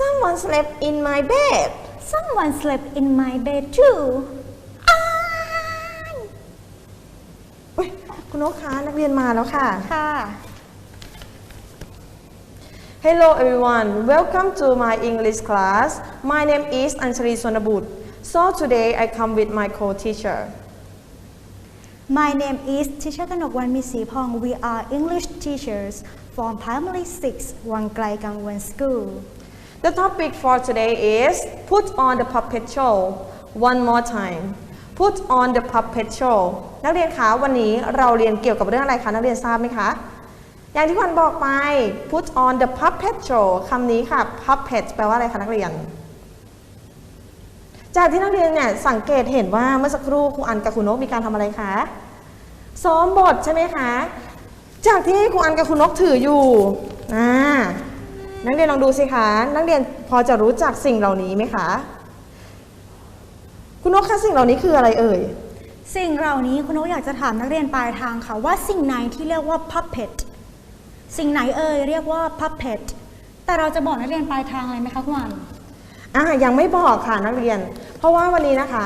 Someone slept in my bed Someone slept in my bed too อุ๊ยคุณนกคะนักเรียนมาแล้วค่ะ ค่ะ Hello everyone welcome to my English class my name is Anjali Sonabut so today I come with my co-teacher My name is Teacher กนกวันมีศรีพอง We are English teachers from Primary 6 วังไกลกังวล School The topic for today is put on the puppet show one more time put on the puppet show นักเรียนคะวันนี้เราเรียนเกี่ยวกับเรื่องอะไรคะนักเรียนทราบไหมคะ อย่างที่ควันบอกไป put on the puppet show คำนี้ค่ะ puppet แปลว่าอะไรคะนักเรียน จากที่นักเรียนเนี่ยสังเกตเห็นว่าเมื่อสักครู่ครูอันกับครูนกมีการทำอะไรคะซ้อมบทใช่ไหมคะ จากที่ครูอันกับครูนกถืออยู่อ่า นักเรียนลองดูสิคะ นักเรียนพอจะรู้จักสิ่งเหล่านี้ไหมคะ คุณนกคะสิ่งเหล่านี้คืออะไรเอ่ย สิ่งเหล่านี้คุณนกอยากจะถามนักเรียนปลายทางค่ะว่าสิ่งไหนที่เรียกว่า puppet สิ่งไหนเอ่ยเรียกว่า puppet แต่เราจะบอกนักเรียนปลายทางอะไรไหมคะคุณวันอ่ายังไม่บอกค่ะนักเรียน เพราะว่าวันนี้นะคะ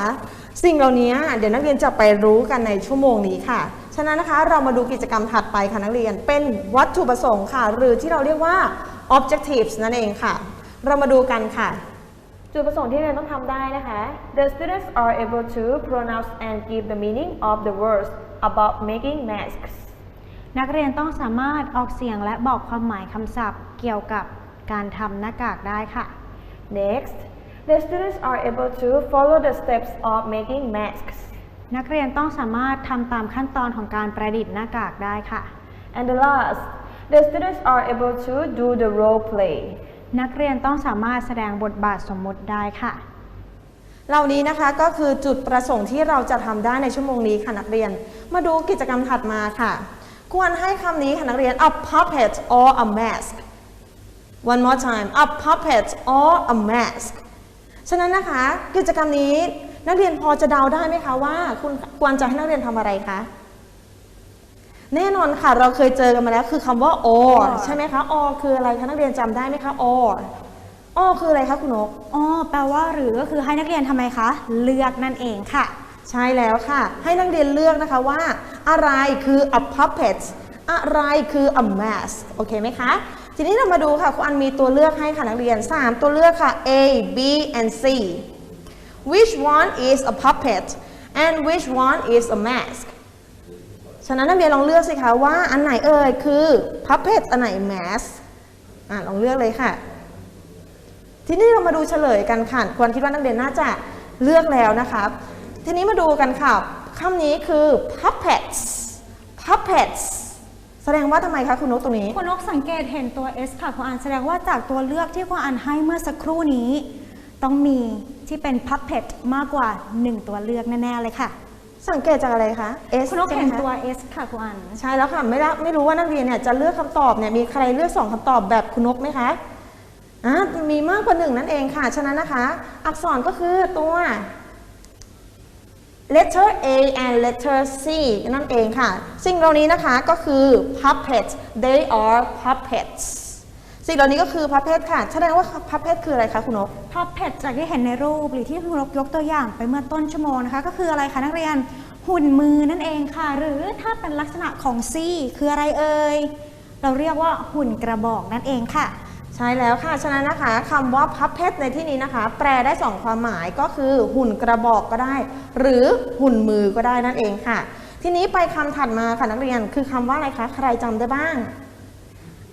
สิ่งเหล่านี้เดี๋ยวนักเรียนจะไปรู้กันในชั่วโมงนี้ค่ะฉะนั้นนะคะเรามาดูกิจกรรมถัดไปค่ะนักเรียน เป็นวัตถุประสงค์ค่ะ หรือที่เราเรียกว่า objectives นั่นเองค่ะ เรามาดูกันค่ะ จุดประสงค์ที่เรียนต้องทำได้นะคะ The students are able to pronounce and give the meaning of the words about making masks นักเรียนต้องสามารถออกเสียงและบอกความหมายคำศัพท์เกี่ยวกับการทำหน้ากากได้ค่ะ Next the students are able to follow the steps of making masks นักเรียนต้องสามารถทำตามขั้นตอนของการประดิษฐ์หน้ากากได้ค่ะ And the last, the students are able to do the role play. นักเรียนต้องสามารถแสดงบทบาทสมมุติได้ค่ะ เหล่านี้นะคะก็คือจุดประสงค์ที่เราจะทำได้ในชั่วโมงนี้ค่ะนักเรียน มาดูกิจกรรมถัดมาค่ะ ควรให้คำนี้ค่ะนักเรียน a puppet or a mask one more time a puppet or a mask ฉะนั้นนะคะกิจกรรมนี้นักเรียนพอจะเดาได้ไหมคะว่า คุณควรจะให้นักเรียนทำอะไรคะ แน่นอนค่ะ เราเคยเจอกันมาแล้วคือคำว่า or ใช่ไหมคะ or คืออะไรคะนักเรียนจำได้ไหมคะ or or คืออะไรคะคุณนก อ๋อแปลว่าหรือก็คือให้นักเรียนทำไมคะ เลือกนั่นเองค่ะ ใช่แล้วค่ะ ให้นักเรียนเลือกนะคะว่า อะไรคือ a puppet อะไรคือ a mask โอเคไหมคะ ทีนี้เรามาดูค่ะคุณอันมีตัวเลือกให้ค่ะนักเรียน 3 ตัวเลือกค่ะ A B and C which one is a puppet and which one is a mask ฉะนั้นนักเรียนลองเลือกสิคะว่าอันไหนเอ่ยคือ puppet อันไหน mask อะลองเลือกเลยค่ะ ทีนี้เรามาดูเฉลยกันค่ะควรคิดว่านักเรียนน่าจะเลือกแล้วนะครับทีนี้มาดูกันค่ะคำนี้คือ puppets puppets แสดงว่าทำไมคะคุณนกตรงนี้ คุณนกสังเกตเห็นตัว S ค่ะคุณอันแสดงว่าจากตัวเลือกที่คุณอันให้เมื่อสักครู่นี้ ต้องมีที่เป็น puppet มากกว่า 1 ตัวเลือกแน่ ๆ เลยค่ะ สังเกตจากอะไรคะ S คุณนกใช่ไหมเห็นคะตัว S ค่ะคุณอัน ใช่แล้วค่ะไม่ละไม่รู้ว่านักเรียนเนี่ยจะเลือกคำตอบเนี่ยมีใครเลือกสองคำตอบแบบคุณนกไหมคะอะมีมากกว่าหนึ่งนั่นเองค่ะ ฉะนั้นนะคะ อักษรก็คือตัว letter A and letter C นั่นเองค่ะ สิ่งเหล่านี้นะคะก็คือ puppets they are puppets สิ่งเหล่านี้ก็คือ puppet ค่ะแสดงว่า puppet คืออะไรคะคุณนก puppet จากที่เห็นในรูปหรือที่คุณนกยกตัวอย่างไปเมื่อต้นชั่วโมงนะคะ ก็คืออะไรคะนักเรียนหุ่นมือนั่นเองค่ะ หรือถ้าเป็นลักษณะของ C คืออะไรเอ่ยเราเรียกว่าหุ่นกระบอกนั่นเองค่ะ ใช่แล้วค่ะ ฉะนั้นนะคะคำว่า puppet ในที่นี้นะคะ แปลได้สองความหมายก็คือหุ่นกระบอกก็ได้ หรือหุ่นมือก็ได้นั่นเองค่ะ ทีนี้ไปคำถัดมาค่ะนักเรียนคือคำว่าอะไรคะใครจำได้บ้าง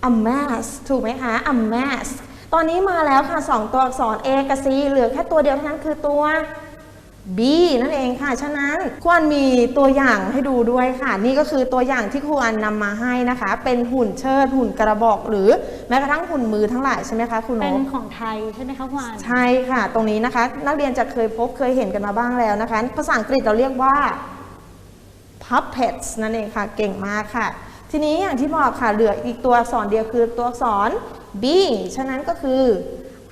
a mask ถูกไหมคะ a mask ตอนนี้มาแล้วค่ะ 2 ตัวอักษร A กับ C เหลือแค่ตัวเดียวเท่านั้นคือตัว B นั่นเองค่ะ ฉะนั้นควรมีตัวอย่างให้ดูด้วยค่ะ นี่ก็คือตัวอย่างที่ครูอันนำมาให้นะคะ เป็นหุ่นเชิด หุ่นกระบอก หรือแม้กระทั่งหุ่นมือทั้งหลายใช่ไหมคะคุณนเป็นกของไทยใช่ไหมคะคุณอันใช่ค่ะ ตรงนี้นะคะ นักเรียนจะเคยพบเคยเห็นกันมาบ้างแล้วนะคะ ภาษาอังกฤษเราเรียกว่า puppets นั่นเองค่ะ เก่งมากค่ะ ทีนี้อย่างที่บอกค่ะเหลืออีกตัวอักษรเดียวคือตัวอักษร B ฉะนั้นก็คือ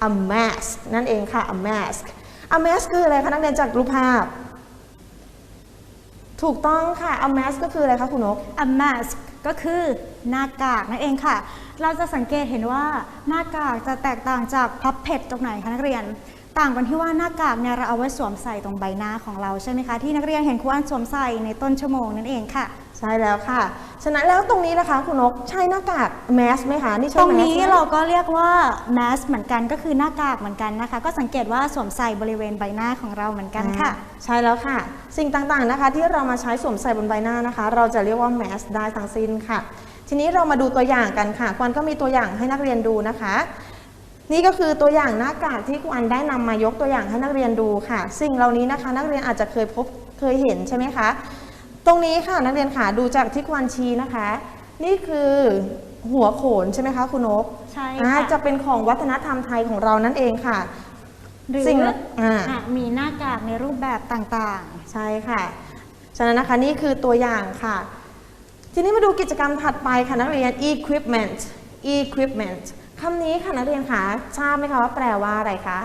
a mask นั่นเองค่ะ a mask a mask คืออะไรคะนักเรียนจากรูปภาพ ถูกต้องค่ะ a mask ก็คืออะไรคะคุณนก a mask ก็คือหน้ากากนั่นเองค่ะ เราจะสังเกตเห็นว่าหน้ากากจะแตกต่างจากพับเพจตรงไหนคะนักเรียน ต่างกันที่ว่าหน้ากากเนี่ยเราเอาไว้สวมใส่ตรงใบหน้าของเราใช่ไหมคะที่นักเรียนเห็นครูอันสวมใส่ในต้นชั่วโมงนั่นเองค่ะ ใช่แล้วค่ะ ฉะนั้นแล้วตรงนี้นะคะคุณนกใช่หน้ากากแมสไหมคะนี่ใช่ตรงนี้แมสไหม เราก็เรียกว่า mask เหมือนกันก็คือหน้ากากเหมือนกันนะคะ ก็สังเกตว่าสวมใส่บริเวณใบหน้าของเราเหมือนกันค่ะอ่าใช่แล้วค่ะ สิ่งต่างๆนะคะ ที่เรามาใช้สวมใส่บนใบหน้านะคะ เราจะเรียกว่าแมสได้ทั้งสิ้นค่ะ ทีนี้เรามาดูตัวอย่างกันค่ะควันก็มีตัวอย่างให้นักเรียนดูนะคะ นี่ก็คือตัวอย่างหน้ากากที่ควันได้นำมายกตัวอย่างให้นักเรียนดูค่ะ สิ่งเหล่านี้นะคะ นักเรียนอาจจะเคยพบเคยเห็นใช่ไหมคะ ตรงนี้ค่ะนักเรียนค่ะดูจากที่ควันชี้นะคะ นี่คือหัวโขนใช่ไหมคะคุณนกใช่อ่าค่ะจะเป็นของวัฒนธรรมไทยของเรานั่นเองค่ะหรือสิ่งอ่าอะมีหน้ากากในรูปแบบต่างใช่ค่ะฉะนั้นนะคะนี่คือตัวอย่างค่ะ ทีนี้มาดูกิจกรรมถัดไปค่ะนักเรียน equipment equipment คำนี้ค่ะนักเรียนคะทราบไหมคะว่าแปลว่าอะไรคะ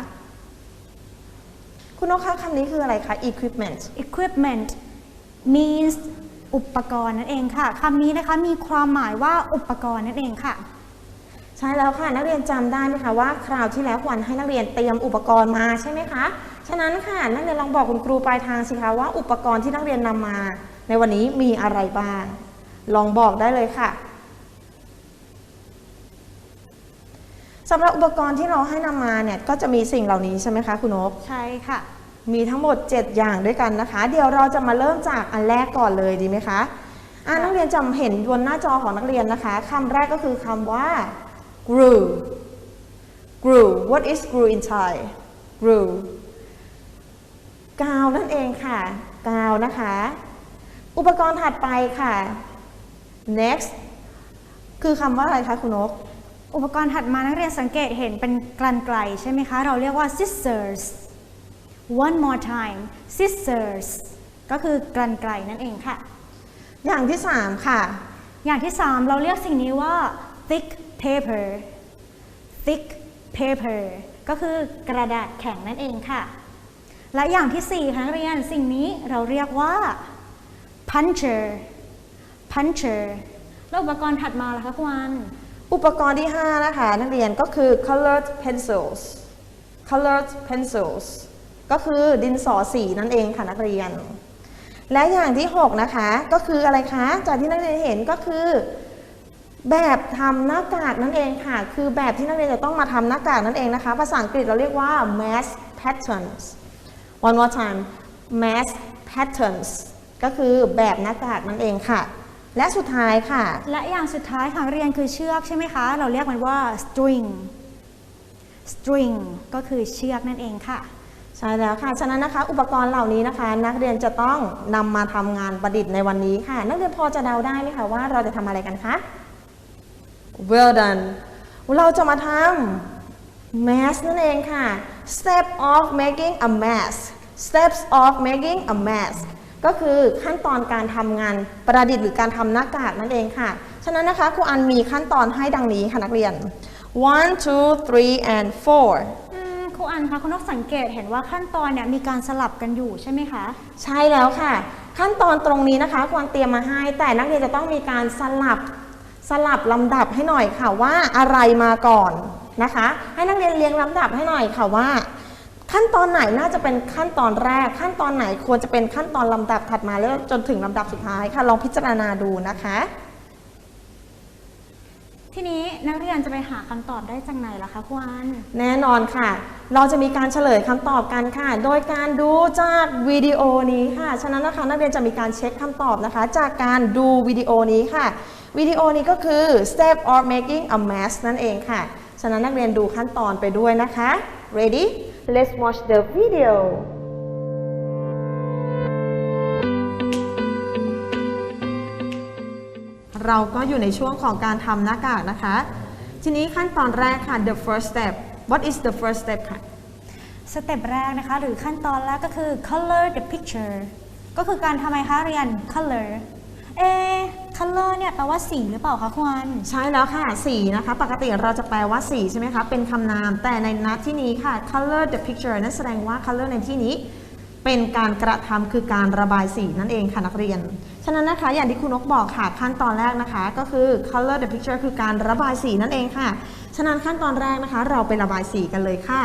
คุณนกคะคำนี้คืออะไรคะ equipment ๆ equipment means อุปกรณ์นั่นเองค่ะคำนี้นะคะมีความหมายว่าอุปกรณ์นั่นเองค่ะ ใช่แล้วค่ะนักเรียนจำได้ไหมคะว่าคราวที่แล้ววันให้นักเรียนเตรียมอุปกรณ์มาใช่ไหมคะฉะนั้นค่ะนักเรียนลองบอกคุณครูปลายทางสิคะว่าอุปกรณ์ที่นักเรียนนำมา ในวันนี้มีอะไรบ้าง ลองบอกได้เลยค่ะสำหรับอุปกรณ์ที่เราให้นำมาเนี่ยก็จะมีสิ่งเหล่านี้ใช่ไหมคะคุณนกใช่ค่ะ มีทั้งหมด 7 อย่างด้วยกันนะคะ เดี๋ยวเราจะมาเริ่มจากอันแรกก่อนเลยดีไหมคะอ่านักเรียนจำเห็นบนหน้าจอของนักเรียนนะคะคำแรกก็คือคำว่า grew grew what is grew in Thai grew กาวนั่นเองค่ะ กาวนะคะ อุปกรณ์ถัดไปค่ะ next คือคำว่าอะไรคะคุณนก อุปกรณ์ถัดมานักเรียนสังเกตเห็นเป็นกรรไกรใช่ไหมคะ เราเรียกว่า scissors one more time scissors ก็คือกรรไกรนั่นเองค่ะ อย่างที่ 3 ค่ะ อย่างที่ 3 เราเรียกสิ่งนี้ว่า thick paper thick paper ก็คือกระดาษแข็งนั่นเองค่ะ และอย่างที่ 4ค่ะนักเรียนสิ่งนี้เราเรียกว่า puncher puncher แล้วอุปกรณ์ถัดมาล่ะคะคุณวันอุปกรณ์ที่ 5 นะคะ นักเรียนก็คือ colored pencils colored pencils ก็คือดินสอสีนั่นเองค่ะนักเรียน และอย่างที่ 6 นะคะ ก็คืออะไรคะ จากที่นักเรียนเห็นก็คือ แบบทำหน้ากากนั่นเองค่ะ คือแบบที่นักเรียนจะต้องมาทำหน้ากากนั่นเองนะคะ ภาษาอังกฤษเราเรียกว่า mask patterns one more time mask patterns ก็คือแบบหน้ากากนั่นเองค่ะ และสุดท้ายค่ะ และอย่างสุดท้ายค่ะเรียนคือเชือกใช่ไหมคะ เราเรียกมันว่า string string ก็คือเชือกนั่นเองค่ะ ใช่แล้วค่ะ ฉะนั้นนะคะ อุปกรณ์เหล่านี้นะคะ นักเรียนจะต้องนำมาทำงานประดิษฐ์ในวันนี้ค่ะ นักเรียนพอจะเดาได้ไหมคะว่าเราจะทำอะไรกันคะ well done เราจะมาทำ mask นั่นเองค่ะ step of making a mask steps of making a mask ก็คือขั้นตอนการทำงานประดิษฐ์หรือการทำหน้ากากนั่นเองค่ะ ฉะนั้นนะคะครูอันมีขั้นตอนให้ดังนี้ค่ะนักเรียน one two three and four อืม ครูอันคะคุณนกสังเกตเห็นว่าขั้นตอนเนี่ยมีการสลับกันอยู่ใช่ไหมคะ ใช่แล้วค่ะ ขั้นตอนตรงนี้นะคะควรเตรียมมาให้ แต่นักเรียนจะต้องมีการสลับสลับลำดับให้หน่อยค่ะว่าอะไรมาก่อนนะคะ ให้นักเรียนเรียงลำดับให้หน่อยค่ะว่า ขั้นตอนไหนน่าจะเป็นขั้นตอนแรก ขั้นตอนไหนควรจะเป็นขั้นตอนลำดับถัดมาแล้วจนถึงลำดับสุดท้ายค่ะ ลองพิจารณาดูนะคะ ทีนี้นักเรียนจะไปหาคำตอบได้จากไหนล่ะคะครูอันแน่นอนค่ะ เราจะมีการเฉลยคำตอบกันค่ะ โดยการดูจากวิดีโอนี้ค่ะ ฉะนั้นนะคะนักเรียนจะมีการเช็คคำตอบนะคะ จากการดูวิดีโอนี้ค่ะ วิดีโอนี้ก็คือ step of making a mask นั่นเองค่ะ ฉะนั้นนักเรียนดูขั้นตอนไปด้วยนะคะ ready let's watch the video เราก็อยู่ในช่วงของการทำหน้ากากนะคะ ทีนี้ขั้นตอนแรกค่ะ the first step what is the first step ค่ะ สเต็ปแรกนะคะ หรือขั้นตอนแรกก็คือ color the picture ก็คือการทำไมคะเรียน color เอะ color เนี่ยแปลว่าสีหรือเปล่าคะครูอันใช่แล้วค่ะ สีนะคะ ปกติเราจะแปลว่าสีใช่ไหมคะ เป็นคำนาม แต่ในนัดที่นี้ค่ะ color the picture นั่นแสดงว่า color ในที่นี้ เป็นการกระทำคือการระบายสีนั่นเองค่ะนักเรียน ฉะนั้นนะคะอย่างที่คุณนกบอกค่ะขั้นตอนแรกนะคะ ก็คือ color the picture คือการระบายสีนั่นเองค่ะ ฉะนั้นขั้นตอนแรกนะคะ เราไประบายสีกันเลยค่ะ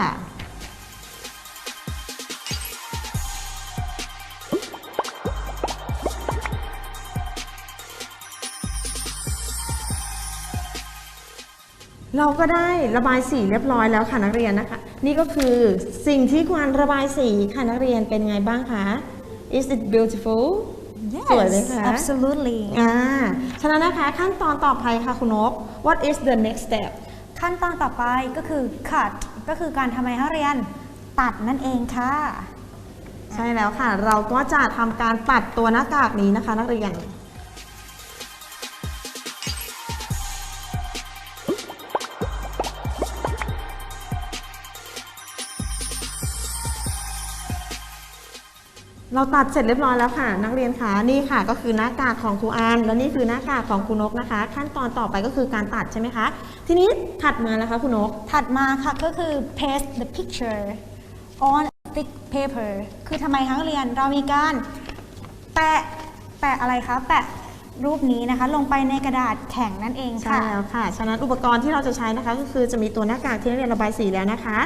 เราก็ได้ระบายสีเรียบร้อยแล้วค่ะนักเรียนนะคะ นี่ก็คือสิ่งที่ควรระบายสีค่ะนักเรียนเป็นไงบ้างคะ Is it beautiful สวยไหมคะ absolutely อ่า ฉะนั้นนะคะขั้นตอนต่อไปค่ะคุณนก What is the next step ขั้นตอนต่อไปก็คือ cut ก็คือการทำไมให้เรียนตัดนั่นเองค่ะ ใช่แล้วค่ะ เราก็จะทำการตัดตัวหน้ากากนี้นะคะ นักเรียน เราตัดเสร็จเรียบร้อยแล้วค่ะ นักเรียนคะนี่ค่ะ ก็คือหน้ากากของครูอันและนี่คือหน้ากากของครูนกนะคะ ขั้นตอนต่อไปก็คือการตัดใช่ไหมคะ ทีนี้ถัดมานะคะคุณนก ถัดมาค่ะก็คือ paste the picture on a thick paper คือทำไมคะนักเรียนเรามีการแปะแปะอะไรคะแปะรูปนี้นะคะ ลงไปในกระดาษแข็งนั่นเองใช่ค่ะแล้วค่ะฉะนั้นอุปกรณ์ที่เราจะใช้นะคะ ก็คือจะมีตัวหน้ากากที่นักเรียนระบายสีแล้วนะคะ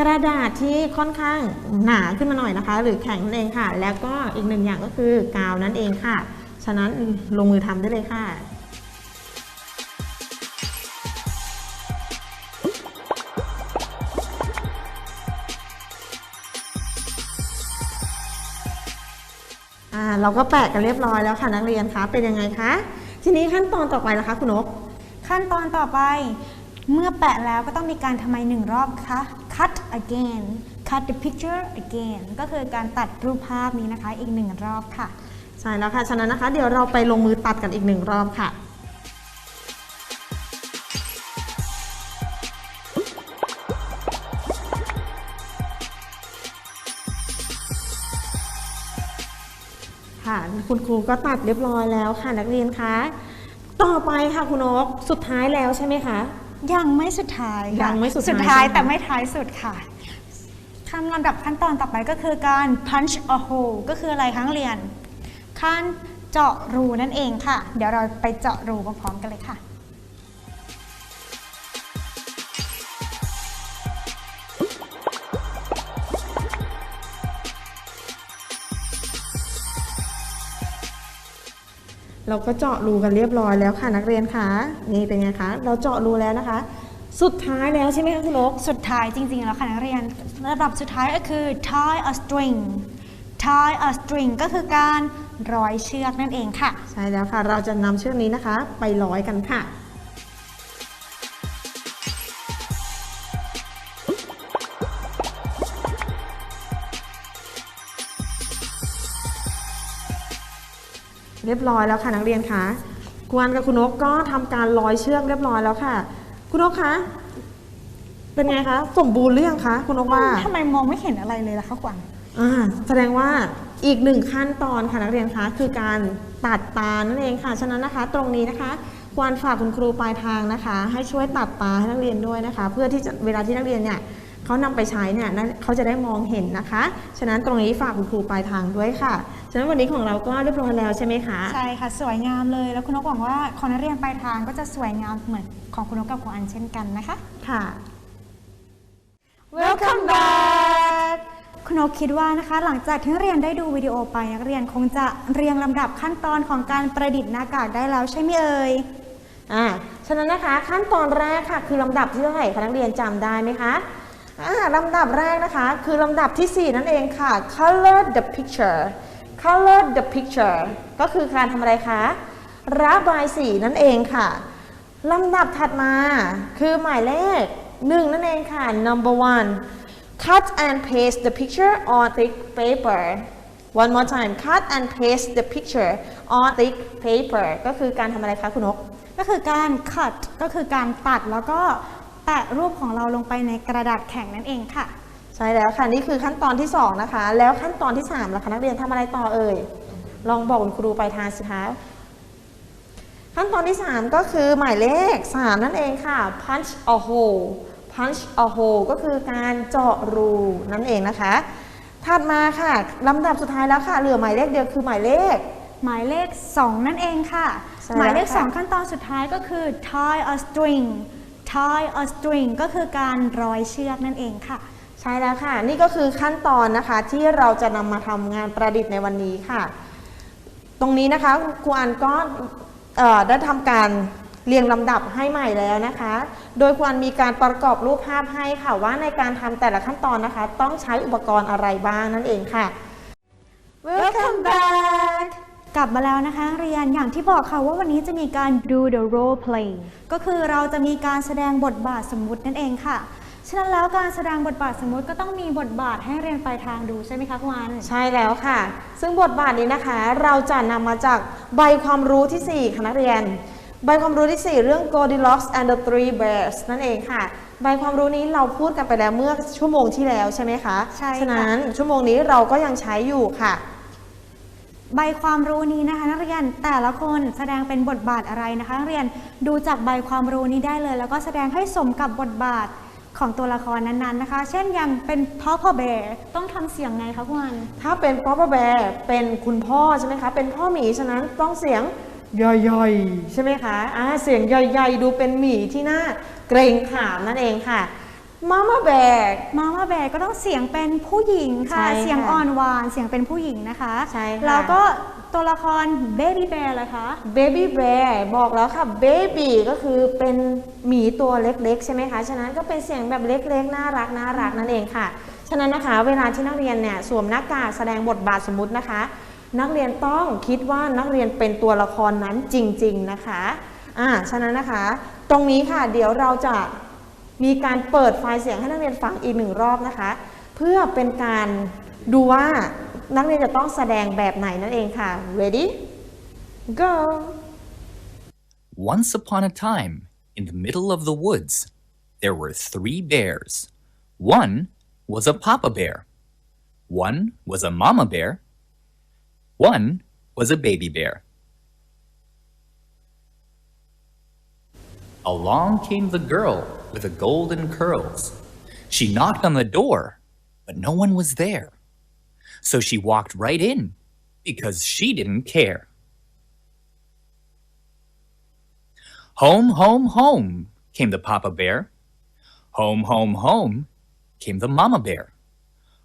กระดาษที่ค่อนข้างหนาขึ้นมาหน่อยนะคะ หรือแข็งนั่นเองค่ะ แล้วก็อีกหนึ่งอย่างก็คือกาวนั่นเองค่ะ ฉะนั้นลงมือทำได้เลยค่ะอ่าเราก็แปะกันเรียบร้อยแล้วค่ะนักเรียนคะเป็นยังไงคะทีนี้ขั้นตอนต่อไปนะคะคุณนก ขั้นตอนต่อไป เมื่อแปะแล้วก็ต้องมีการทำไมหนึ่งรอบคะ cut again cut the picture again ก็คือการตัดรูปภาพนี้นะคะอีกหนึ่งรอบค่ะ ใช่แล้วค่ะ ฉะนั้นนะคะ เดี๋ยวเราไปลงมือตัดกันอีกหนึ่งรอบค่ะค่ะคุณครูก็ตัดเรียบร้อยแล้วค่ะนักเรียนคะ ต่อไปค่ะคุณนกสุดท้ายแล้วใช่ไหมคะ ยังไม่สุดท้ายค่ะยังไม่สุดท้ายสุดท้ายใช่ไหมคะแต่ไม่ท้ายสุดค่ะคำลำดับขั้นตอนต่อไปก็คือการ punch a hole ก็คืออะไรคะนักเรียนการเจาะรูนั่นเองค่ะ เดี๋ยวเราไปเจาะรูพร้อมๆกันเลยค่ะ เราก็เจาะรูกันเรียบร้อยแล้วค่ะนักเรียนคะนี่เป็นไงคะ เราเจาะรูแล้วนะคะ สุดท้ายแล้วใช่ไหมคะคุณนกสุดท้ายจริงๆแล้วค่ะนักเรียนระดับสุดท้ายก็คือ tie a string tie a string ก็คือการร้อยเชือกนั่นเองค่ะ ใช่แล้วค่ะ เราจะนำเชือกนี้นะคะ ไปร้อยกันค่ะ เรียบร้อยแล้วค่ะนักเรียนคะกวนกับคุณนกก็ทำการร้อยเชือกเรียบร้อยแล้วค่ะ คุณนกคะเป็นไงคะสมบูรณ์หรือยังคะคุณนกว่าทำไมมองไม่เห็นอะไรเลยล่ะคะขวัญอ่าแสดงว่าอีกหนึ่งขั้นตอนค่ะนักเรียนคะคือการตัดตานั่นเองค่ะฉะนั้นนะคะ ตรงนี้นะคะควรฝากคุณครูปลายทางนะคะ ให้ช่วยตัดตาให้นักเรียนด้วยนะคะ เพื่อที่จะเวลาที่นักเรียนเนี่ย เขานำไปใช้เนี่ยนั่นเขาจะได้มองเห็นนะคะ ฉะนั้นตรงนี้ฝากคุณครูปลายทางด้วยค่ะ ฉะนั้นวันนี้ของเราก็เรียบร้อยแล้วใช่ไหมคะ ใช่ค่ะ สวยงามเลย แล้วคุณนกหวังว่าของนักเรียนปลายทางก็จะสวยงามเหมือนของคุณนกกับคุณอันเช่นกันนะคะ ค่ะ Welcome back คุณนกคิดว่านะคะ หลังจากที่นักเรียนได้ดูวิดีโอไปนักเรียนคงจะเรียงลำดับขั้นตอนของการประดิษฐ์หน้ากากได้แล้วใช่ไหมเอ่ยอ่าฉะนั้นนะคะขั้นตอนแรกค่ะคือลำดับที่เท่าไหร่คะนักเรียนจำได้ไหมคะอ่า ลำดับแรกนะคะ คือลำดับที่ 4 นั่นเองค่ะ color the picture color the picture ก็คือการทำอะไรคะ ระบายสีนั่นเองค่ะ ลำดับถัดมา คือหมายเลขหนึ่งนั่นเองค่ะ number one cut and paste the picture on thick paper one more time cut and paste the picture on thick paper ก็คือการทำอะไรคะคุณนก ก็คือการ cut ก็คือการตัดแล้วก็ แปะรูปของเราลงไปในกระดาษแข็งนั่นเองค่ะ ใช่แล้วค่ะนี่คือขั้นตอนที่ 2 นะคะ แล้วขั้นตอนที่3ล่ะคะนักเรียนทำอะไรต่อเอ่ยลองบอกคุณครูไปทางสิคะขั้นตอนที่ 3 ก็คือหมายเลข 3 นั่นเองค่ะ punch a hole punch a hole ก็คือการเจาะรูนั่นเองนะคะ ถัดมาค่ะลำดับสุดท้ายแล้วค่ะ เหลือหมายเลขเดียวคือหมายเลข หมายเลข 2 นั่นเองค่ะใช่หมายเลขแล้วค่ะ2ขั้นตอนสุดท้ายก็คือ tie a string tie a string ก็คือการร้อยเชือกนั่นเองค่ะ ใช่แล้วค่ะ นี่ก็คือขั้นตอนนะคะที่เราจะนำมาทำงานประดิษฐ์ในวันนี้ค่ะ ตรงนี้นะคะครูอันก็เอ่อได้ทำการเรียงลำดับให้ใหม่แล้วนะคะ โดยครูอันมีการประกอบรูปภาพให้ค่ะว่าในการทำแต่ละขั้นตอนนะคะ ต้องใช้อุปกรณ์อะไรบ้างนั่นเองค่ะ Welcome back กลับมาแล้วนะคะเรียนอย่างที่บอกค่ะว่าวันนี้จะมีการ do the role play ก็คือเราจะมีการแสดงบทบาทสมมุตินั่นเองค่ะ ฉะนั้นแล้วการแสดงบทบาทสมมุติก็ต้องมีบทบาทให้เรียนปลายทางดูใช่ไหมคะคุณอันใช่แล้วค่ะ ซึ่งบทบาทนี้นะคะ เราจะนำมาจากใบความรู้ที่ 4ค่ะนักเรียน ใบความรู้ที่ 4 เรื่อง Goldilocks and the Three Bears นั่นเองค่ะ ใบความรู้นี้เราพูดกันไปแล้วเมื่อชั่วโมงที่แล้วใช่ไหมคะใช่ค่ะฉะนั้นชั่วโมงนี้เราก็ยังใช้อยู่ค่ะ ใบความรู้นี้นะคะ นักเรียนแต่ละคนแสดงเป็นบทบาทอะไรนะคะนักเรียนดูจากใบความรู้นี้ได้เลย แล้วก็แสดงให้สมกับบทบาทของตัวละครนั้นๆนะคะ เช่นอย่างเป็น Papa Bear ต้องทำเสียงไงคะคุณอันถ้าเป็น Papa Bear เป็นคุณพ่อใช่ไหมคะ เป็นพ่อหมีฉะนั้นต้องเสียงใหญ่ๆใช่ไหมคะอ่าเสียงใหญ่ๆดูเป็นหมีที่น่าเกรงขามนั่นเองค่ะ Mama Bear มาม่าแบร์ก็ต้องเสียงเป็นผู้หญิงค่ะ ใช่ค่ะเสียงอ่อนหวาน เสียงเป็นผู้หญิงนะคะใช่ค่ะ แล้วก็ตัวละครเบบี้แบร์เลยคะ Baby Bear บอกแล้วค่ะ Baby ก็คือเป็นหมีตัวเล็กๆ ใช่ไหมคะ ฉะนั้นก็เป็นเสียงแบบเล็กๆ น่ารักน่ารักนั่นเองค่ะ ฉะนั้นนะคะ เวลาที่นักเรียนเนี่ยสวมหน้ากากแสดงบทบาทสมมุตินะคะ นักเรียนต้องคิดว่านักเรียนเป็นตัวละครนั้นจริง ๆนะคะอ่าฉะนั้นนะคะ ตรงนี้ค่ะเดี๋ยวเราจะ มีการเปิดไฟล์เสียงให้นักเรียนฟังอีกหนึ่งรอบนะคะ เพื่อเป็นการดูว่านักเรียนจะต้องแสดงแบบไหนนั่นเองค่ะ ready go Once upon a time, in the middle of the woods, there were three bears. One was a papa bear. One was a mama bear. One was a baby bear. Along came the girl with the golden curls. She knocked on the door, but no one was there. So she walked right in because she didn't care. Home, home, home, came the papa bear. Home, home, home, came the mama bear.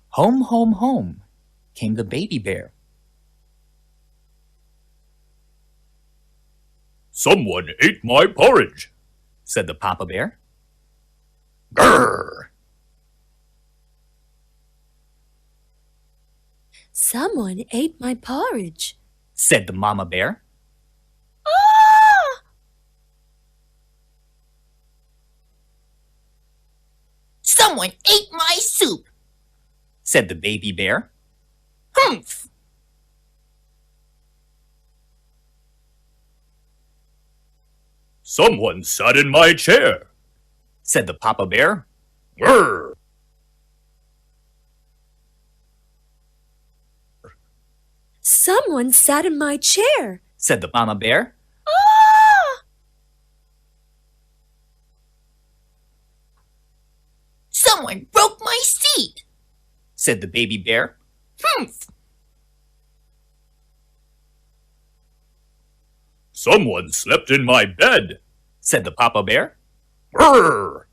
Home, home, home, came the baby bear. Someone ate my porridge, said the papa bear. Grrr! Someone ate my porridge. said the mama bear. Ah! Someone ate my soup, said the baby bear. Humph! Someone sat in my chair, said the papa bear. Grrr! Someone sat in my chair. said the mama bear. Ah! Someone broke my seat, said the baby bear. Humph! Someone slept in my bed, said the papa bear. Grrr!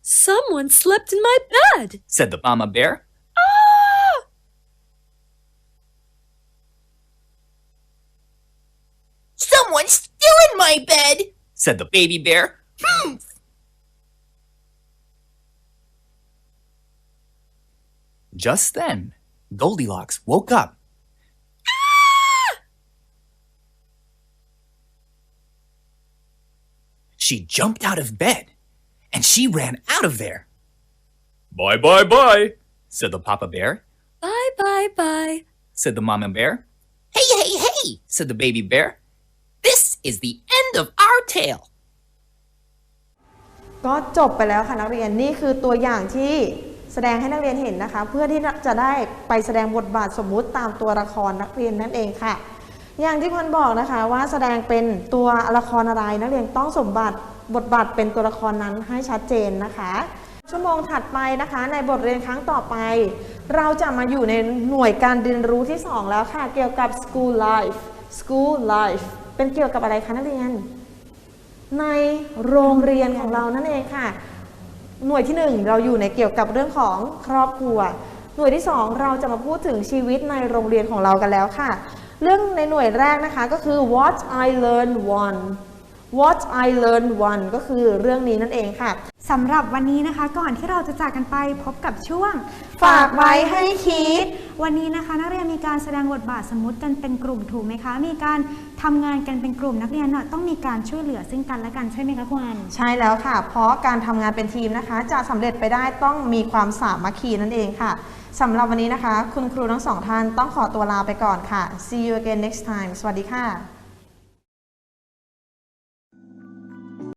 Someone slept in my bed. said the mama bear. Ah! Someone's still in my bed, said the baby bear. Humph! Just then, Goldilocks woke up. She jumped out of bed and she ran out of there. Bye, bye, bye, said the papa bear. Bye, bye, bye. said the mama bear. Hey, hey, hey, said the baby bear. This is the end of our tale. ก็จบไปแล้วค่ะนักเรียนนี่คือตัวอย่างที่แสดงให้นักเรียนเห็นนะคะ เพื่อที่จะได้ไปแสดงบทบาทสมมุติตามตัวละครนักเรียนนั่นเองค่ะ อย่างที่พันบอกนะคะว่าแสดงเป็นตัวละครอะไรนักเรียนต้องสมบัติบทบาทเป็นตัวละครนั้นให้ชัดเจนนะคะ ชั่วโมงถัดไปนะคะ ในบทเรียนครั้งต่อไป เราจะมาอยู่ในหน่วยการเรียนรู้ที่ 2 แล้วค่ะ เกี่ยวกับ school life school life เป็นเกี่ยวกับอะไรคะนักเรียน ในโรงเรียนของเรานั่นเองค่ะ หน่วยที่ 1 เราอยู่ในเกี่ยวกับเรื่องของครอบครัว หน่วยที่ 2 เราจะมาพูดถึงชีวิตในโรงเรียนของเรากันแล้วค่ะ เรื่องในหน่วยแรกนะคะก็คือ what I learned one what I learned one ก็คือเรื่องนี้นั่นเองค่ะสำหรับวันนี้นะคะ ก่อนที่เราจะจากกันไปพบกับช่วง ฝากไว้ให้คิด วันนี้นะคะ นักเรียนมีการแสดงบทบาทสมมติกันเป็นกลุ่มถูกไหมคะ มีการทำงานกันเป็นกลุ่มนักเรียนเน่ะต้องมีการช่วยเหลือซึ่งกันและกันใช่ไหมคะคุณอันใช่แล้วค่ะ เพราะการทำงานเป็นทีมนะคะ จะสำเร็จไปได้ต้องมีความสามัคคีนั่นเองค่ะ สำหรับวันนี้นะคะ คุณครูทั้งสองท่านต้องขอตัวลาไปก่อนค่ะ see you again next time สวัสดีค่ะ